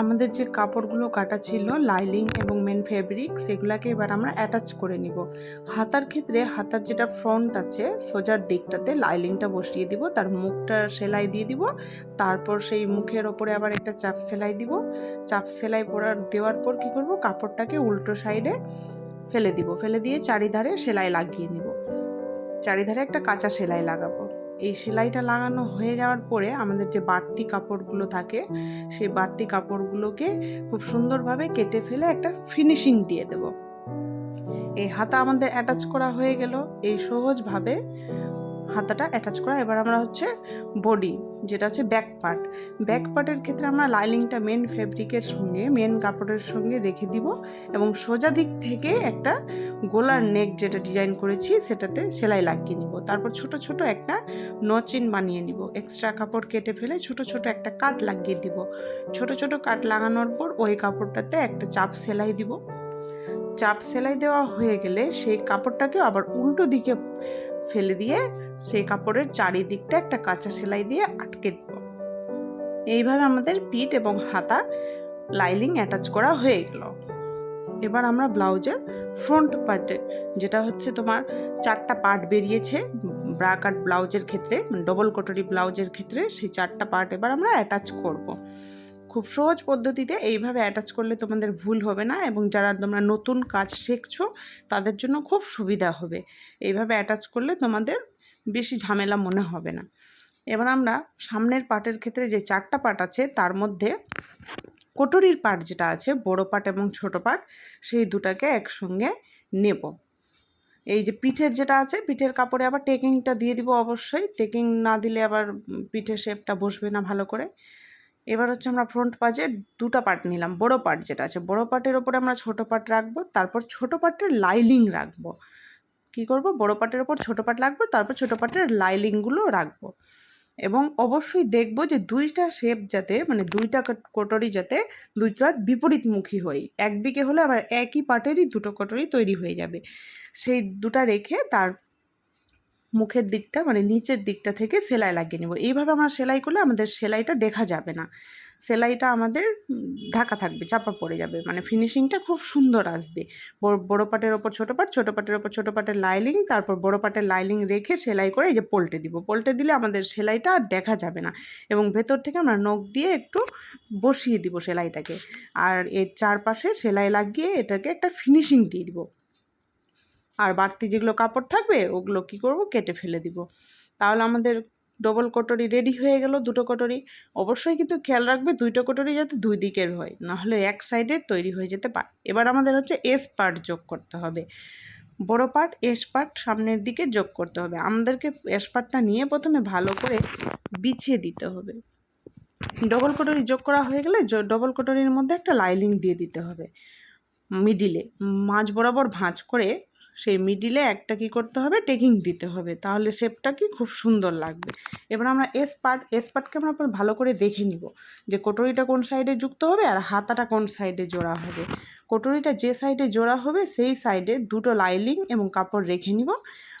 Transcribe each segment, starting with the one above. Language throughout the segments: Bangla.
আমাদের যে কাপড়গুলো কাটা ছিল, লাইলিং এবং মেন ফেব্রিক, সেগুলোকে এবার আমরা অ্যাটাচ করে নিব। হাতার ক্ষেত্রে হাতার যেটা ফ্রন্ট আছে, সোজার দিকটাতে লাইলিংটা বসিয়ে দিব, তার মুখটা সেলাই দিয়ে দিব, তারপর সেই মুখের ওপরে আবার একটা চাপ সেলাই দিব। চাপ সেলাই পরার, দেওয়ার পর কি করব, কাপড়টাকে উল্টো সাইডে ফেলে দিব। ফেলে দিয়ে চারিধারে সেলাই লাগিয়ে নিব। চারিধারে একটা কাঁচা সেলাই লাগাবো। এই সেলাইটা লাগানো হয়ে যাওয়ার পরে আমাদের যে বাড়তি কাপড়গুলো থাকে, সেই বাড়তি কাপড়গুলোকে খুব সুন্দরভাবে কেটে ফেলে একটা ফিনিশিং দিয়ে দেব। এই হাতা আমাদের অ্যাটাচ করা হয়ে গেল। এই সহজভাবে হাতাটা অ্যাটাচ করা। এবার আমরা হচ্ছে বডি যেটা হচ্ছে ব্যাক পার্ট ব্যাক পার্টের ক্ষেত্রে আমরা লাইলিংটা মেন ফেব্রিকের সঙ্গে মেন কাপড়ের সঙ্গে রেখে দিব এবং সোজা দিক থেকে একটা গোলার নেক যেটা ডিজাইন করেছি, সেটাতে সেলাই লাগিয়ে নিব। তারপর ছোট ছোট একটা নচিন বানিয়ে নিব। এক্সট্রা কাপড় কেটে ফেলে ছোট ছোট একটা কাট লাগিয়ে দিব। ছোট ছোট কাট লাগানোর পর ওই কাপড়টাতে একটা চাপ সেলাই দিব। চাপ সেলাই দেওয়া হয়ে গেলে সেই কাপড়টাকে আবার উল্টো দিকে ফেলে দিয়ে সেই কাপড়ের চারিদিকটা একটা কাঁচা সেলাই দিয়ে আটকে দিব। এইভাবে আমাদের পিঠ এবং হাতা লাইলিং অ্যাটাচ করা হয়ে গেল। এবার আমরা ব্লাউজের ফ্রন্ট পার্টে, যেটা হচ্ছে তোমার চারটা পার্ট বেরিয়েছে ব্রা কাট ব্লাউজের ক্ষেত্রে, ডবল কটরি ব্লাউজের ক্ষেত্রে সেই চারটা পার্ট এবার আমরা অ্যাটাচ করব। খুব সহজ পদ্ধতিতে এইভাবে অ্যাটাচ করলে তোমাদের ভুল হবে না এবং যারা তোমরা নতুন কাজ শিখছো, তাদের জন্য খুব সুবিধা হবে। এইভাবে অ্যাটাচ করলে তোমাদের বেশি ঝামেলা মনে হবে না। এবার আমরা সামনের পার্টের ক্ষেত্রে যে চারটা পার্ট আছে, তার মধ্যে কোটরির পাট যেটা আছে, বড় পাট এবং ছোট পাট, সেই দুটাকে একসঙ্গে নেব। এই যে পিঠের যেটা আছে, পিঠের কাপড়ে আবার টেকিংটা দিয়ে দিব অবশ্যই। টেকিং না দিলে আবার পিঠের শেপটা বসবে না ভালো করে। এবার হচ্ছে আমরা ফ্রন্ট পাজে দুটা পার্ট নিলাম, বড় পার্ট যেটা আছে। বড় পার্টের ওপরে আমরা ছোট পার্ট রাখব, তারপর ছোট পার্টের লাইলিং রাখব। কি করব? বড় পাটের ওপর ছোট পাট লাগবো, তারপর ছোট পাটের লাইলিংগুলো রাখব। এবং অবশ্যই দেখব যে দুইটা শেপ যাতে মানে দুইটা কটরি যাতে দুইটার বিপরীতমুখী হয় একদিকে হলে আবার একই পাটেরই দুটো কটরি তৈরি হয়ে যাবে। সেই দুটা রেখে তার মুখের দিকটা মানে নিচের দিকটা থেকে সেলাই লাগিয়ে নেব। এইভাবে আমরা সেলাই করলে আমাদের সেলাইটা দেখা যাবে না। সেলাইটা আমাদের ঢাকা থাকবে, চাপা পড়ে যাবে। মানে ফিনিশিংটা খুব সুন্দর আসবে। বড় পাটের ওপর ছোটো পাট, ছোটো পাটের ওপর ছোটো পাটের লাইলিং তারপর বড়ো পাটের লাইলিং রেখে সেলাই করে এই যে পোল্টে দিব। পোল্টে দিলে আমাদের সেলাইটা আর দেখা যাবে না। এবং ভেতর থেকে আমরা নখ দিয়ে একটু বসিয়ে দিব সেলাইটাকে। আর এর চারপাশে সেলাই লাগিয়ে এটাকে একটা ফিনিশিং দিয়ে দিব। আর বাড়তি যেগুলো কাপড় থাকবে, ওগুলো কি করব? কেটে ফেলে দিব। তাহলে আমাদের ডবল কটরি রেডি হয়ে গেল, দুটো কটরি। অবশ্যই কিন্তু খেয়াল রাখবে, দুইটো কটরি যাতে দুই দিকের হয়, নাহলে এক সাইডে তৈরি হয়ে যেতে পারে। এবার আমাদের হচ্ছে এস পার্ট যোগ করতে হবে। বড় পার্ট এস পার্ট সামনের দিকে যোগ করতে হবে। আমাদেরকে এস পার্টটা নিয়ে প্রথমে ভালো করে বিছিয়ে দিতে হবে। ডবল কটরি যোগ করা হয়ে গেলে ডবল কটরির মধ্যে একটা লাইলিং দিয়ে দিতে হবে। মিডিলে মাঝ বরাবর ভাঁজ করে সেই মিডিলে একটা কি করতে হবে? টেকিং দিতে হবে। তাহলে শেপটা কি? খুব সুন্দর লাগবে। এবার আমরা এস পার্ট এস পার্টকে আমরা ভালো করে দেখে নিব যে কটরিটা কোন সাইডে যুক্ত হবে আর হাতাটা কোন সাইডে জোড়া হবে। কটরিটা যে সাইডে জোড়া হবে, সেই সাইডে দুটো লাইলিং এবং কাপড় রেখে নিব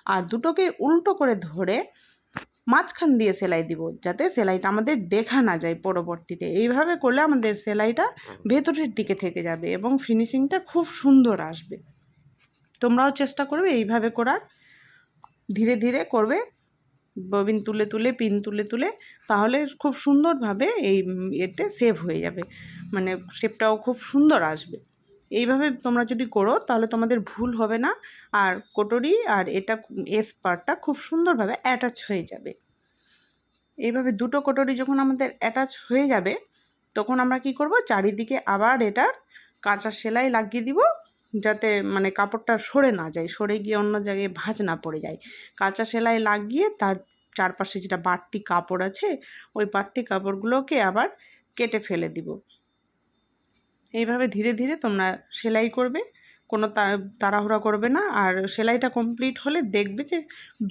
আর দুটোকে উল্টো করে ধরে মাঝখান দিয়ে সেলাই দিব যাতে সেলাইটা আমাদের দেখা না যায় পরবর্তীতে। এইভাবে করলে আমাদের সেলাইটা ভেতরের দিকে থেকে যাবে এবং ফিনিশিংটা খুব সুন্দর আসবে। তোমরাও চেষ্টা করবে এইভাবে করার। ধীরে ধীরে করবে, ববিন তুলে তুলে, পিন তুলে তুলে, তাহলে খুব সুন্দরভাবে এই এতে সেভ হয়ে যাবে। মানে শেপটাও খুব সুন্দর আসবে। এইভাবে তোমরা যদি করো, তাহলে তোমাদের ভুল হবে না। আর কোটরি আর এটা এস পার্টটা খুব সুন্দরভাবে অ্যাটাচ হয়ে যাবে। এইভাবে দুটো কোটরি যখন আমাদের অ্যাটাচ হয়ে যাবে, তখন আমরা কি করব? চারিদিকে আবার এটার কাঁচা সেলাই লাগিয়ে দিব। যাতে মানে কাপড়টা সরে না যায়, সরে গিয়ে অন্য জায়গায় ভাঁজ না পড়ে যায়। কাঁচা সেলাই লাগিয়ে তার চারপাশে যেটা বাড়তি কাপড় আছে, ওই বাড়তি কাপড়গুলোকে আবার কেটে ফেলে দিব। এইভাবে ধীরে ধীরে তোমরা সেলাই করবে। কোনো তাড়াহুড়া করবে না। আর সেলাইটা কমপ্লিট হলে দেখবে যে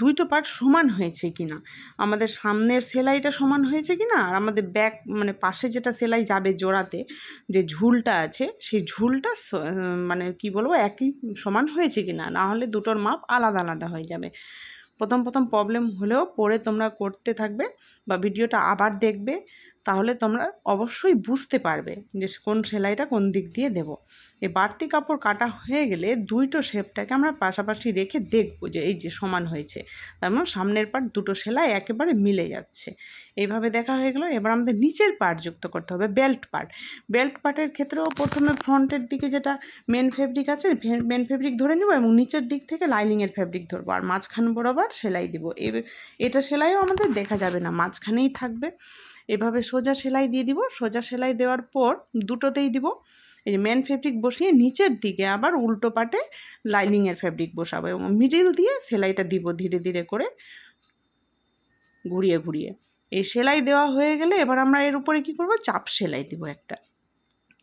দুইটো পার্ট সমান হয়েছে কি না আমাদের সামনের সেলাইটা সমান হয়েছে কি না আর আমাদের ব্যাক মানে পাশে যেটা সেলাই যাবে জোড়াতে, যে ঝুলটা আছে, সেই ঝুলটা মানে কি বলব, একই সমান হয়েছে কি না নাহলে দুটোর মাপ আলাদা আলাদা হয়ে যাবে। প্রথম প্রথম প্রবলেম হলেও পরে তোমরা করতে থাকবে বা ভিডিওটা আবার দেখবে। তাহলে তোমরা অবশ্যই বুঝতে পারবে যে কোন সেলাইটা কোন দিক দিয়ে দেব। এই বাড়তি কাপড় কাটা হয়ে গেলে দুইটো শেপটাকে আমরা পাশাপাশি রেখে দেখব যে এই যে সমান হয়েছে। তার মানে সামনের পার্ট দুটো সেলাই একেবারে মিলে যাচ্ছে। এইভাবে দেখা হয়ে গেলো। এবার আমাদের নিচের পার্ট যুক্ত করতে হবে, বেল্ট পার্ট বেল্ট পার্টের ক্ষেত্রেও প্রথমে ফ্রন্টের দিকে যেটা মেন ফেব্রিক আছে মেন ফেব্রিক ধরে নেব এবং নিচের দিক থেকে লাইনিংয়ের ফেব্রিক ধরবো। আর মাঝখান বরাবর সেলাই দিব। এটা সেলাইও আমাদের দেখা যাবে না, মাঝখানেই থাকবে। এভাবে সোজা সেলাই দিয়ে দিব। সোজা সেলাই দেওয়ার পর দুটোতেই দিব। এই যে মেন ফেব্রিক বসিয়ে নিচের দিকে আবার উল্টো পাটে লাইনিংয়ের ফেব্রিক বসাবো এবং মিডিল দিয়ে সেলাইটা দিব ধীরে ধীরে করে ঘুরিয়ে ঘুরিয়ে। এই সেলাই দেওয়া হয়ে গেলে এবার আমরা এর উপরে কি করব? চাপ সেলাই দিব একটা।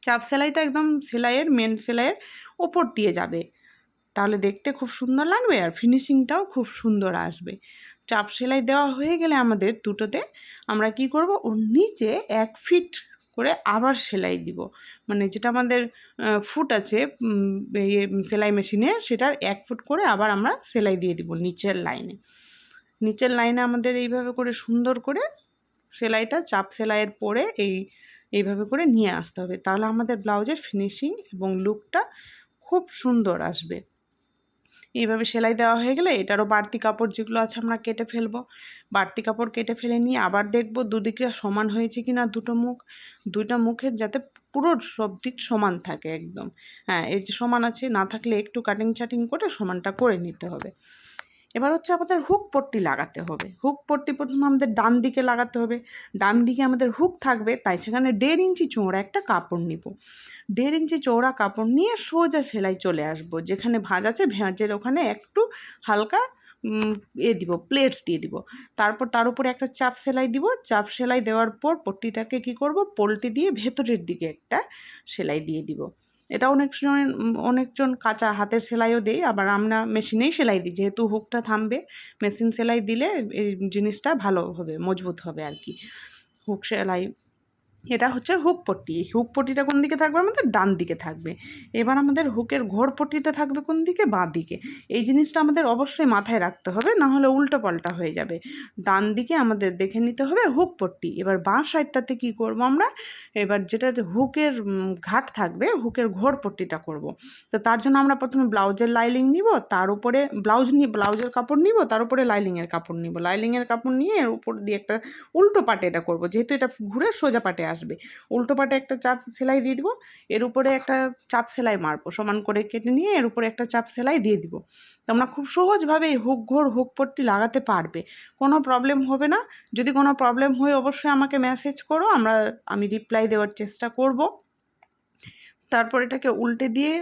চাপ সেলাইটা একদম সেলাইয়ের মেন সেলাইয়ের ওপর দিয়ে যাবে। তাহলে দেখতে খুব সুন্দর লাগবে আর ফিনিশিংটাও খুব সুন্দর আসবে। চাপ সেলাই দেওয়া হয়ে গেলে আমাদের দুটোতে আমরা কি করব? ওর নিচে এক ফিট করে আবার সেলাই দিব। মানে যেটা আমাদের ফুট আছে সেলাই মেশিনে, সেটার এক ফুট করে আবার আমরা সেলাই দিয়ে দিব নিচের লাইনে। নিচের লাইনে আমাদের এইভাবে করে সুন্দর করে সেলাইটা, চাপ সেলাইয়ের পরে এই, এইভাবে করে নিয়ে আসতে হবে। তাহলে আমাদের ব্লাউজের ফিনিশিং এবং লুকটা খুব সুন্দর আসবে। এইভাবে সেলাই দেওয়া হয়ে গেলে এটারও বাড়তি কাপড় যেগুলো আছে আমরা কেটে ফেলব। বাড়তি কাপড় কেটে ফেলে নিয়ে আবার দেখব দুদিকে সমান হয়েছে কি না দুটো মুখ। দুইটা মুখের যাতে পুরো সব দিক সমান থাকে একদম। হ্যাঁ এই যে সমান আছে, না থাকলে একটু কাটিং চাটিং করে সমানটা করে নিতে হবে। এবার হচ্ছে আমাদের হুক পট্টি লাগাতে হবে। হুক পট্টি প্রথমে আমাদের ডান দিকে লাগাতে হবে। ডান দিকে আমাদের হুক থাকবে, তাই সেখানে দেড় ইঞ্চি চৌড়া একটা কাপড় নিব। দেড় ইঞ্চি চৌড়া কাপড় নিয়ে সোজা সেলাই চলে আসব, যেখানে ভাঁজ আছে ভাঁজের ওখানে একটু হালকা এ দিব প্লেটস দিয়ে দিব। তারপর তার উপরে একটা চাপ সেলাই দিব। চাপ সেলাই দেওয়ার পর পট্টিটাকে কি করব? পোলটি দিয়ে ভেতরের দিকে একটা সেলাই দিয়ে দিব। এটা অনেকজন অনেকজন কাঁচা হাতের সেলাইও দেয় আবার আমরা মেশিনেই সেলাই দিই। যেহেতু হুকটা থামবে, মেশিন সেলাই দিলে এই জিনিসটা ভালো হবে, মজবুত হবে আর কি। হুক সেলাই এটা হচ্ছে হুক পট্টি। হুক পট্টিটা কোন দিকে থাকবে? আমাদের ডান দিকে থাকবে। এবার আমাদের হুকের ঘোর পট্টিটা থাকবে কোন দিকে? বাঁ দিকে। এই জিনিসটা আমাদের অবশ্যই মাথায় রাখতে হবে, না হলে উল্টো পাল্টা হয়ে যাবে। ডান দিকে আমাদের দেখে নিতে হবে হুক পট্টি। এবার বাঁ সাইডটাতে কি করব আমরা? এবার যেটা হুকের ঘাট থাকবে, হুকের ঘোর পট্টিটা করব। তো তার জন্য আমরা প্রথমে ব্লাউজের লাইলিং নিব, তার উপরে ব্লাউজ নিয়ে ব্লাউজের কাপড় নিব, তার উপরে লাইলিংয়ের কাপড় নিব। লাইলিংয়ের কাপড় নিয়ে এর উপর দিয়ে একটা উল্টো পাটে এটা করব। যেহেতু এটা ঘুরে সোজা পাটে আসবে। উল্টো পাটে একটা চাপ সেলাই দিয়ে দিব, এর উপরে একটা চাপ সেলাই মারবো। সমান করে কেটে নিয়ে এর উপরে একটা চাপ সেলাই দিয়ে দিব। তোমরা খুব সহজভাবে হুক ঘোর, হুক পট্টি লাগাতে পারবে। কোনো প্রবলেম হবে না। যদি কোনো প্রবলেম হয়, অবশ্যই আমাকে মেসেজ করো, আমরা, আমি রিপ্লাই দেওয়ার চেষ্টা করব। তারপর এটাকে উল্টে দিয়ে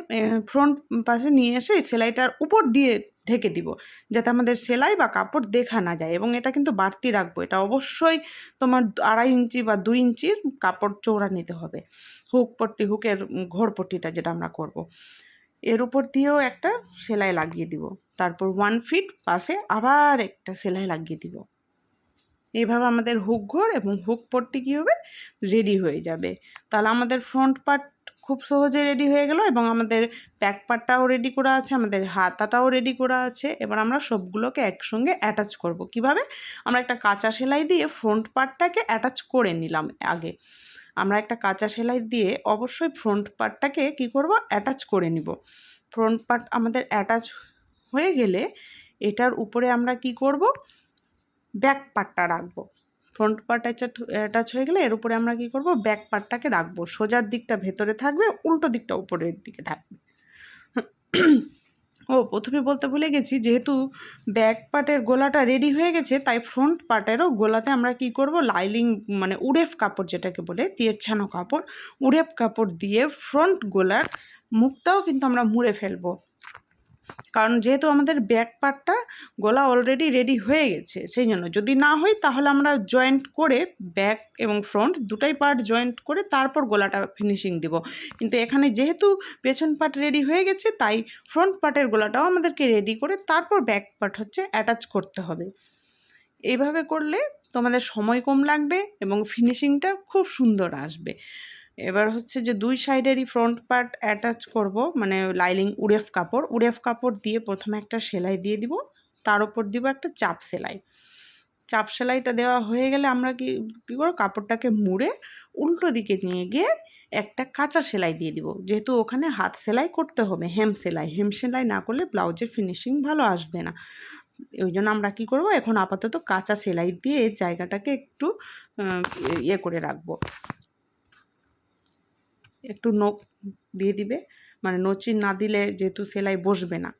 ফ্রন্ট পাশে নিয়ে এসে সেলাইটার উপর দিয়ে ঢেকে দিব, যাতে আমাদের সেলাই বা কাপড় দেখা না যায় এবং এটা কিন্তু বাড়তি রাখব। এটা অবশ্যই তোমার আড়াই ইঞ্চি বা দুই ইঞ্চির কাপড় চৌড়া নিতে হবে, হুক পট্টি, হুকের ঘোর পট্টিটা যেটা আমরা করব। এর উপর দিয়েও একটা সেলাই লাগিয়ে দিব, তারপর ওয়ান ফিট পাশে আবার একটা সেলাই লাগিয়ে দিব। এইভাবে আমাদের হুক ঘোর এবং হুক পট্টি কী হবে? রেডি হয়ে যাবে। তাহলে আমাদের ফ্রন্ট পার্ট খুব সহজে রেডি হয়ে গেল এবং আমাদের ব্যাক পার্টটাও রেডি করা আছে, আমাদের হাতাটাও রেডি করা আছে। এবার আমরা সবগুলোকে একসঙ্গে অ্যাটাচ করব। কীভাবে? আমরা একটা কাঁচা সেলাই দিয়ে ফ্রন্ট পার্টটাকে অ্যাটাচ করে নিলাম আগে। আমরা একটা কাঁচা সেলাই দিয়ে অবশ্যই ফ্রন্ট পার্টটাকে কি করব? অ্যাটাচ করে নিব। ফ্রন্ট পার্ট আমাদের অ্যাটাচ হয়ে গেলে এটার উপরে আমরা কি করব? ব্যাক পার্টটা রাখব। ফ্রন্ট পার্ট অ্যাটাচ হয়ে গেলে এর উপরে আমরা কি করব? ব্যাক পার্টটাকে রাখব। সোজার দিকটা ভেতরে থাকবে, উল্টো দিকটা উপরের দিকে থাকবে। ও, প্রথমে বলতে ভুলে গেছি, যেহেতু ব্যাক পার্টের গোলাটা রেডি হয়ে গেছে, তাই ফ্রন্ট পার্টেরও গোলাতে আমরা কি করব? লাইলিং মানে উড়েফ কাপড় যেটাকে বলে, তিয়ারছানো কাপড়, উড়েফ কাপড় দিয়ে ফ্রন্ট গোলার মুখটাও কিন্তু আমরা মুড়ে ফেলব। কারণ যেহেতু আমাদের ব্যাক পার্টটা গলা অলরেডি রেডি হয়ে গেছে, সেই জন্য। যদি না হয়, তাহলে আমরা জয়েন্ট করে ব্যাক এবং ফ্রন্ট দুটাই পার্ট জয়েন্ট করে তারপর গলাটা ফিনিশিং দিব। কিন্তু এখানে যেহেতু পেছন পার্ট রেডি হয়ে গেছে, তাই ফ্রন্ট পার্টের গলাটাও আমাদেরকে রেডি করে তারপর ব্যাক পার্ট হচ্ছে অ্যাটাচ করতে হবে। এইভাবে করলে তোমাদের সময় কম লাগবে এবং ফিনিশিংটা খুব সুন্দর আসবে। এবার হচ্ছে যে দুই সাইডেরই ফ্রন্ট পার্ট অ্যাটাচ করব মানে লাইলিং উড়েফ কাপড়। উড়েফ কাপড় দিয়ে প্রথমে একটা সেলাই দিয়ে দিব, তার উপর দিব একটা চাপ সেলাই। চাপ সেলাইটা দেওয়া হয়ে গেলে আমরা কি, কী করব? কাপড়টাকে মুড়ে উল্টো দিকে নিয়ে গিয়ে একটা কাঁচা সেলাই দিয়ে দিব। যেহেতু ওখানে হাত সেলাই করতে হবে হেম সেলাই। হেম সেলাই না করলে ব্লাউজের ফিনিশিং ভালো আসবে না। ওই জন্য আমরা কী করব? এখন আপাতত কাঁচা সেলাই দিয়ে জায়গাটাকে একটু ইয়ে করে রাখব। একটু নোক দিয়ে দিবে। মানে নচি না দিলে যেহেতু সেলাই বসবে না।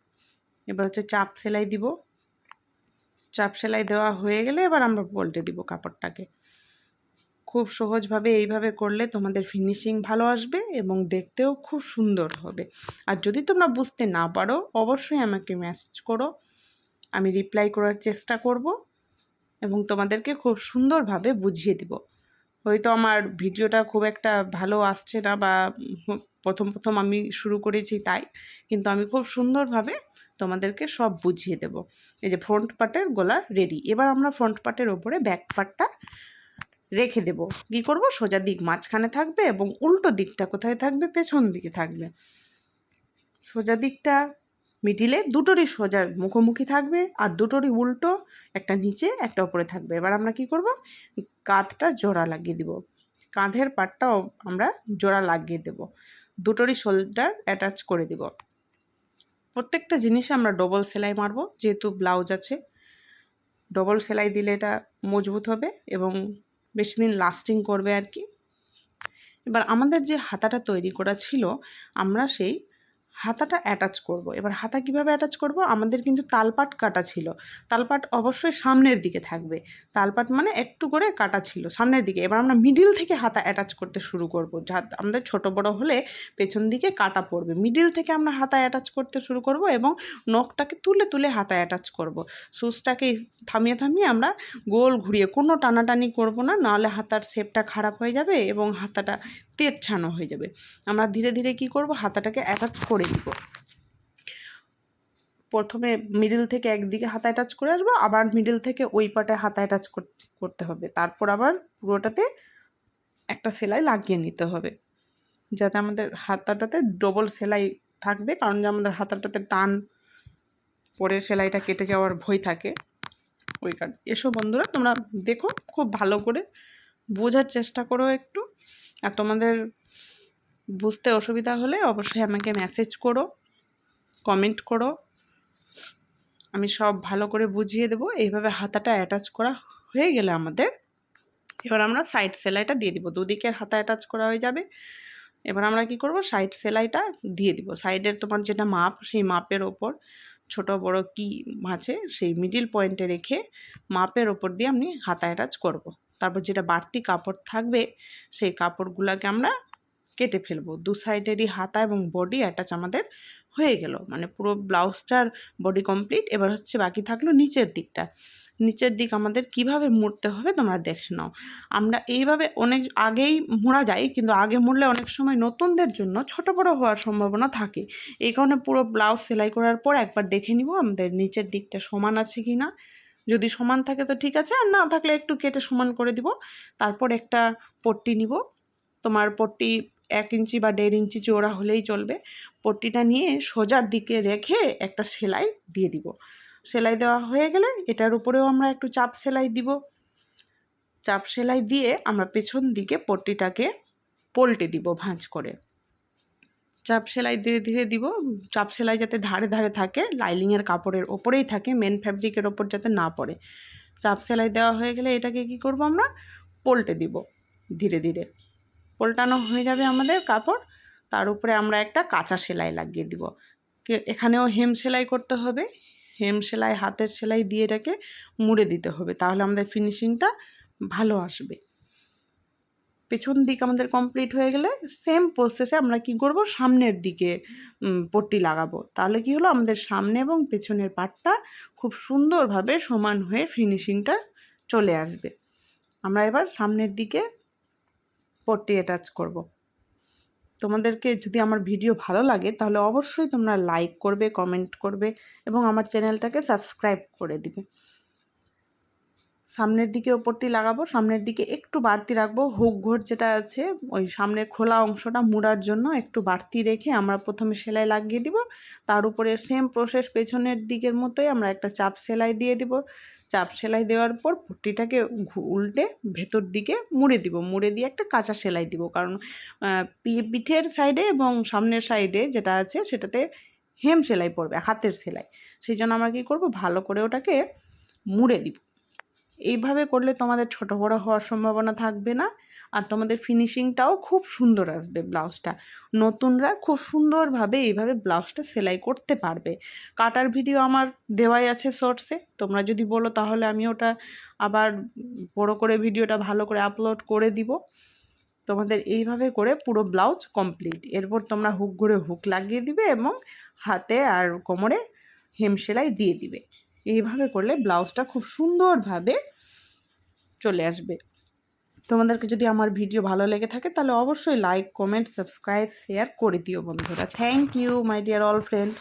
এবার হচ্ছে চাপ সেলাই দিব। চাপ সেলাই দেওয়া হয়ে গেলে এবার আমরা পল্টে দিব কাপড়টাকে। খুব সহজভাবে এইভাবে করলে তোমাদের ফিনিশিং ভালো আসবে এবং দেখতেও খুব সুন্দর হবে। আর যদি তোমরা বুঝতে না পারো, অবশ্যই আমাকে মেসেজ করো। আমি রিপ্লাই করার চেষ্টা করব এবং তোমাদেরকে খুব সুন্দরভাবে বুঝিয়ে দিব। হয়তো আমার ভিডিওটা খুব একটা ভালো আসছে না বা প্রথম প্রথম আমি শুরু করেছি তাই, কিন্তু আমি খুব সুন্দরভাবে তোমাদেরকে সব বুঝিয়ে দেব। এই যে ফ্রন্ট পার্টের গলা রেডি এবার আমরা ফ্রন্ট পার্টের ওপরে ব্যাক পার্টটা রেখে দেব। কী করব? সোজা দিক মাঝখানে থাকবে এবং উল্টো দিকটা কোথায় থাকবে? পেছন দিকে থাকবে। সোজা দিকটা মিডিলে দুটোরই সোজা মুখোমুখি থাকবে আর দুটোরই উল্টো একটা নিচে, একটা ওপরে থাকবে। এবার আমরা কি করব? কাঁধটা জোড়া লাগিয়ে দিব। কাঁধের পাটটাও আমরা জোড়া লাগিয়ে দেব। দুটোরই শোল্ডার অ্যাটাচ করে দিব। প্রত্যেকটা জিনিসে আমরা ডবল সেলাই মারবো, যেহেতু ব্লাউজ আছে। ডবল সেলাই দিলে এটা মজবুত হবে এবং বেশি দিন লাস্টিং করবে আর কি। এবার আমাদের যে হাতাটা তৈরি করা ছিল, আমরা সেই হাতাটা অ্যাটাচ করব। এবার হাতা কীভাবে অ্যাটাচ করব? আমাদের কিন্তু তালপাট কাটা ছিল। তালপাট অবশ্যই সামনের দিকে থাকবে। তালপাট মানে একটু করে কাটা ছিল সামনের দিকে। এবার আমরা মিডিল থেকে হাতা অ্যাটাচ করতে শুরু করব। যা আমাদের ছোট বড় হলে পেছন দিকে কাটা পড়বে। মিডিল থেকে আমরা হাতা অ্যাটাচ করতে শুরু করব এবং নখটাকে তুলে তুলে হাতা অ্যাটাচ করব। সুচটাকে থামিয়ে থামিয়ে আমরা গোল ঘুরিয়ে কোনো টানাটানি করব না। নাহলে হাতার শেপটা খারাপ হয়ে যাবে এবং হাতাটা তেট ছানো হয়ে যাবে। আমরা ধীরে ধীরে কি করব? হাতাটাকে অ্যাটাচ করে দিব প্রথমে মিডিল থেকে একদিকে হাতা অ্যাটাচ করে আসব, আবার মিডিল থেকে ওই পাটে হাতা অ্যাটাচ করতে হবে। তারপর আবার পুরোটাতে একটা সেলাই লাগিয়ে নিতে হবে। যাতে আমাদের হাতাটাতে ডবল সেলাই থাকবে, কারণ যে আমাদের হাতাটাতে টান পরে সেলাইটা কেটে যাওয়ার ভয় থাকে। ওই কারণে। এসো বন্ধুরা, তোমরা দেখো, খুব ভালো করে বোঝার চেষ্টা করো একটু। আর তোমাদের বুঝতে অসুবিধা হলে অবশ্যই আমাকে মেসেজ করো কমেন্ট করো। আমি সব ভালো করে বুঝিয়ে দেবো। এইভাবে হাতাটা অ্যাটাচ করা হয়ে গেলে আমাদের, এবার আমরা সাইড সেলাইটা দিয়ে দিব। দুদিকের হাতা অ্যাটাচ করা হয়ে যাবে। এবার আমরা কি করব? সাইড সেলাইটা দিয়ে দিব। সাইডের তোমার যেটা মাপ, সেই মাপের ওপর ছোট, বড় কি আছে, সেই মিডিল পয়েন্টে রেখে মাপের ওপর দিয়ে আমি হাতা অ্যাটাচ করব। তারপর যেটা বাড়তি কাপড় থাকবে, সেই কাপড়গুলোকে আমরা কেটে ফেলব। দু সাইডেরই হাতা এবং বডি অ্যাটাচ আমাদের হয়ে গেল। মানে পুরো ব্লাউজটার বডি কমপ্লিট এবার হচ্ছে বাকি থাকল নিচের দিকটা। নিচের দিক আমাদের কীভাবে মুড়তে হবে তোমরা দেখে নাও। আমরা এইভাবে অনেক আগেই মোড়া যাই কিন্তু আগে মুড়লে অনেক সময় নতুনদের জন্য ছোট বড় হওয়ার সম্ভাবনা থাকে। এই কারণে পুরো ব্লাউজ সেলাই করার পর একবার দেখে নিব আমাদের নিচের দিকটা সমান আছে কি না যদি সমান থাকে তো ঠিক আছে, আর না থাকলে একটু কেটে সমান করে দিব। তারপর একটা পট্টি নিব। তোমার পট্টি এক ইঞ্চি বা দেড় ইঞ্চি চওড়া হলেই চলবে। পট্টিটা নিয়ে সোজার দিকে রেখে একটা সেলাই দিয়ে দিব। সেলাই দেওয়া হয়ে গেলে এটার উপরেও আমরা একটু চাপ সেলাই দিব। চাপ সেলাই দিয়ে আমরা পেছন দিকে পট্টিটাকে পল্টে দিব ভাঁজ করে। চাপ সেলাই ধীরে ধীরে দিব। চাপ সেলাই যাতে ধারে ধারে থাকে লাইলিংয়ের কাপড়ের ওপরেই থাকে মেন ফ্যাব্রিকের ওপর যাতে না পড়ে। চাপ সেলাই দেওয়া হয়ে গেলে এটাকে কি করব আমরা? পল্টে দিব ধীরে ধীরে। পল্টানো হয়ে যাবে আমাদের কাপড়। তার উপরে আমরা একটা কাঁচা সেলাই লাগিয়ে দিব। এখানেও হেম সেলাই করতে হবে। হেম সেলাই, হাতের সেলাই দিয়ে এটাকে মুড়ে দিতে হবে। তাহলে আমাদের ফিনিশিংটা ভালো আসবে। পেছন দিক আমাদের কমপ্লিট হয়ে গেলে সেম প্রসেসে আমরা কি করব? সামনের দিকে পট্টি লাগাবো। তাহলে কি হলো? আমাদের সামনে এবং পেছনের পাটটা খুব সুন্দরভাবে সমান হয়ে ফিনিশিংটা চলে আসবে। আমরা এবার সামনের দিকে পট্টি অ্যাটাচ করব। তোমাদেরকে যদি আমার ভিডিও ভালো লাগে, তাহলে অবশ্যই তোমরা লাইক করবে কমেন্ট করবে এবং আমার চ্যানেলটাকে সাবস্ক্রাইব করে দিবে। সামনের দিকে ওপরটি লাগাবো, সামনের দিকে একটু বাড়তি রাখব। হুক ঘর যেটা আছে, ওই সামনে খোলা অংশটা মুড়ার জন্য একটু বাড়তি রেখে আমরা প্রথমে সেলাই লাগিয়ে দিব। তার উপরে সেম প্রসেস পেছনের দিকের মতোই আমরা একটা চাপ সেলাই দিয়ে দিব। চাপ সেলাই দেওয়ার পর পট্টিটাকে উল্টে ভেতর দিকে মুড়ে দিব। মুড়ে দিয়ে একটা কাঁচা সেলাই দিব। কারণ পিঠের সাইডে এবং সামনের সাইডে যেটা আছে সেটাতে হেম সেলাই পড়বে, হাতের সেলাই। সেই জন্য আমরা কী করব? ভালো করে ওটাকে মুড়ে দিব। এইভাবে করলে তোমাদের ছোট বড় হওয়ার সম্ভাবনা থাকবে না। আর তোমাদের ফিনিশিংটাও খুব সুন্দর আসবে ব্লাউজটা। নতুনরা খুব সুন্দরভাবে এইভাবে ব্লাউজটা সেলাই করতে পারবে। কাটার ভিডিও আমার দেওয়াই আছে শর্টসে তোমরা যদি বলো তাহলে আমি ওটা আবার বড় করে ভিডিওটা ভালো করে আপলোড করে দিব। তোমাদের এইভাবে করে পুরো ব্লাউজ কমপ্লিট এরপর তোমরা হুক ঘুরে হুক লাগিয়ে দিবে এবং হাতে আর কোমরে হেম সেলাই দিয়ে দিবে। এইভাবে করলে ব্লাউজটা খুব সুন্দরভাবে চলে আসবে। তোমাদেরকে যদি আমার ভিডিও ভালো লেগে থাকে, তাহলে অবশ্যই লাইক কমেন্ট সাবস্ক্রাইব শেয়ার করে দিও বন্ধুরা। Thank you my dear all friend